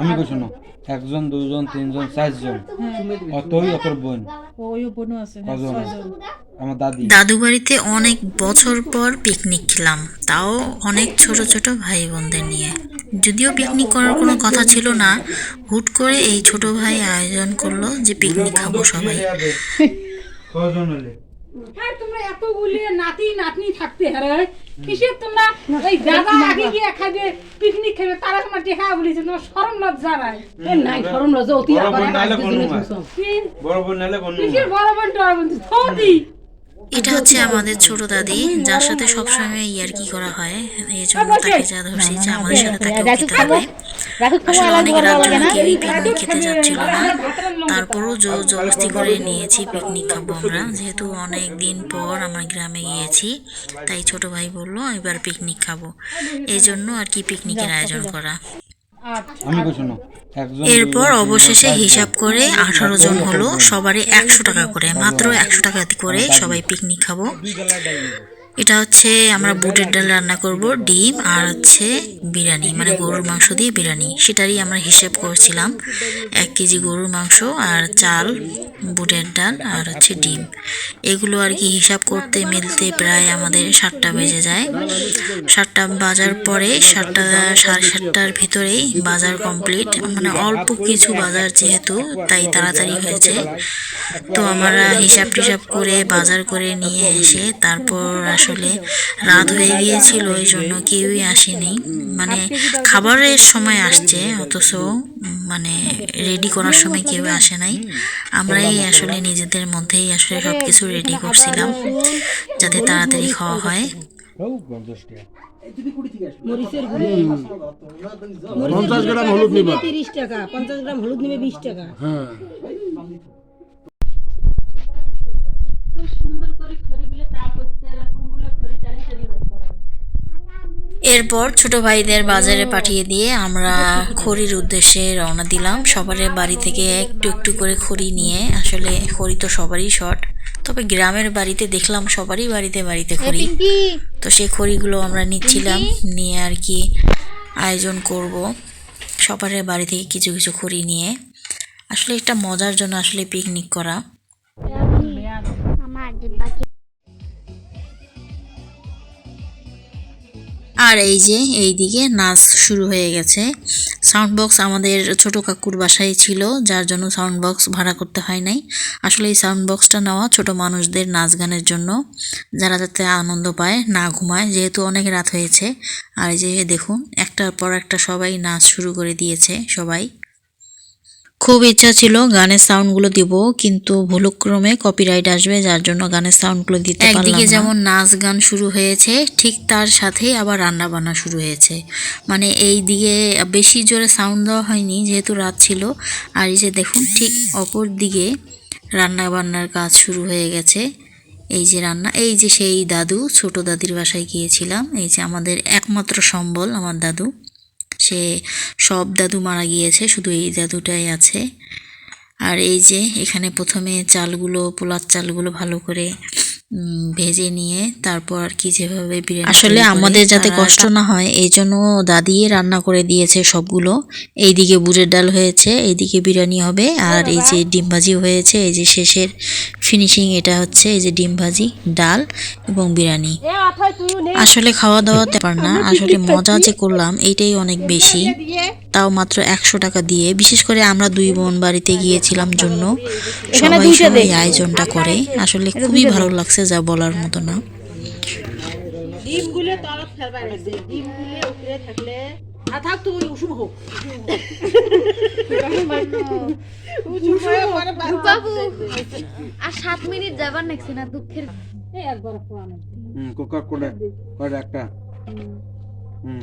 আমি কইছো না একজন দুজন তিনজন চারজন অতই অতর বোন। ওই বোনও আছে কজন? আমার দাদি দাদু। বাড়িতে অনেক বছর পর পিকনিক খেলাম তাও অনেক ছোট ছোট ভাই বোনদের নিয়ে। যদিও পিকনিক করার কোনো কথা ছিল না হুট করে এই ছোট ভাই আয়োজন করল যে পিকনিক খাব সবাই। কজন হলে? হ্যাঁ তোমরা এতগুলি নাতি নাতনি থাকতে হ্যাঁ কিসের তোমরা? ওই দাদা আগে গিয়ে খাবে পিকনিক খাবে তারা তোমার টেকা বলেছে তোমার শরম লজ্জা নাই। নাই শরম লজ্জা অতি আবার বড় বোন বনু কিসের বড় বোন টড় বোন সৌদি। এটা হচ্ছে আমাদের ছোট দাদি যার সাথে সবসময় ইয়ার কি করা হয় এই জন্য তাকে যা ধরছি যে আমাদের সাথে তাকে হবে আসলে অনেক রাত জন্য কেউই পিকনিক খেতে যাচ্ছিল না তারপরও জোর জবরদস্তি করে নিয়েছি পিকনিক খাব আমরা। যেহেতু অনেক দিন পর আমার গ্রামে গিয়েছি তাই ছোট ভাই বলল এবার পিকনিক খাব। এই জন্য আর কি পিকনিকের আয়োজন করা। একজন এরপর অবশেষে হিসাব করে আঠারো জন হলো সবারই একশো টাকা করে মাত্র একশো টাকা করে সবাই পিকনিক খাব। এটা হচ্ছে আমরা বুটের ডাল রান্না করব, ডিম আর হচ্ছে বিরিয়ানি মানে গরুর মাংস দিয়ে বিরিয়ানি। সেটারই আমরা হিসেব করছিলাম, এক কেজি গরুর মাংস আর চাল, বুটের ডাল আর হচ্ছে ডিম। এগুলো আর কি হিসাব করতে মিলতে প্রায় আমাদের সাতটা বেজে যায়। সাতটা বাজার পরে সাতটা, সাড়ে সাতটার ভিতরেই বাজার কমপ্লিট। মানে অল্প কিছু বাজার যেহেতু, তাই তাড়াতাড়ি হয়েছে। তো আমরা হিসাব টিসাব করে বাজার করে নিয়ে এসে তারপর আসলে রাত হয়ে গিয়েছিল ওই জন্য কেউই আসেনি। মানে খাবারের সময় আসছে অথচ মানে রেডি করার সময় কেউ আসে নাই। আমরাই আসলে নিজেদের মধ্যেই আসলে সব কিছু রেডি করছিলাম যাতে তাড়াতাড়ি খাওয়া হয়। পঞ্চাশ গ্রাম হলুদ নিবা। তিরিশ টাকা পঞ্চাশ গ্রাম হলুদ নিবে বিশ টাকা। হ্যাঁ। এরপর ছোট ভাইদের বাজারে পাঠিয়ে দিয়ে আমরা খড়ির উদ্দেশ্যে রওনা দিলাম। সবার বাড়ি থেকে একটু একটু করে খড়ি নিয়ে আসলে খড়ি তো সবারই শর্ট তবে গ্রামের বাড়িতে দেখলাম সবারই বাড়িতে বাড়িতে খড়ি। তো সেই খড়িগুলো আমরা নিচ্ছিলাম নিয়ে আর কি আয়োজন করব। সবার বাড়ি থেকে কিছু কিছু খড়ি নিয়ে। আসলে একটা মজার জন্য আসলে পিকনিক করা। আর এই যে এই দিকে নাচ শুরু হয়ে গেছে। সাউন্ড বক্স আমাদের ছোট কাকুর বাসায় ছিল, যার জন্য সাউন্ড বক্স ভাড়া করতে হয় নাই। আসলে এই সাউন্ড বক্সটা নেওয়া ছোট মানুষদের নাচ গানের জন্য। যারা যাতে আনন্দ পায়, না ঘুমায়, যেহেতু অনেক রাত হয়েছে। আর এই যে দেখুন, একটার পর একটা সবাই নাচ শুরু করে দিয়েছে, সবাই। খুব ইচ্ছা ছিল গানের সাউন্ডগুলো দিব কিন্তু ভুলক্রমে কপিরাইট আসবে যার জন্য গানের সাউন্ডগুলো দিতে পারলাম একদিকে যেমন নাচ গান শুরু হয়েছে ঠিক তার সাথেই আবার রান্না বান্না শুরু হয়েছে। মানে এই দিকে বেশি জোরে সাউন্ড দেওয়া হয়নি যেহেতু রাত ছিল। আর এই যে দেখুন ঠিক অপর দিকে রান্না বান্নার কাজ শুরু হয়ে গেছে। এই যে রান্না এই যে সেই দাদু ছোট দাদির বাসায় গিয়েছিলাম। এই যে আমাদের একমাত্র সম্বল আমার দাদু। সে সব দাদু মারা গিয়েছে শুধু এই দাদুটাই আছে। আর এই যে এখানে প্রথমে চালগুলো পোলার চালগুলো ভালো করে ভেজে নিয়ে তারপর আর কি যেভাবে বিরিয়ানি আসলে আমাদের যাতে কষ্ট না হয় এই জন্য দাদিয়ে রান্না করে দিয়েছে সবগুলো। এইদিকে বুড়ের ডাল হয়েছে এইদিকে বিরিয়ানি হবে আর এই যে ডিম ভাজি হয়েছে এই যে শেষের ফিনিশিং এটা হচ্ছে এই যে ডিম ভাজি ডাল এবং বিরিয়ানি। আসলে খাওয়া দাওয়া ব্যাপার না আসলে মজা যে করলাম এইটাই অনেক বেশি। তাও মাত্র একশো টাকা দিয়ে বিশেষ করে আমরা দুই বোন বাড়িতে গিয়েছিলাম জন্য। সবাই সবাই আয়োজনটা করে। আসলে খুবই ভালো লাগছে যা বলার মতো না। ডিমগুলো তলত ফেলবা লাগবে ডিমগুলো উপরে থাকলে আর থাক তো ওই উষুম হোক বাবু আর সাত মিনিট যাবার নাকছি না দুঃখের এই একবার কোকা কোলে একটা। হুম।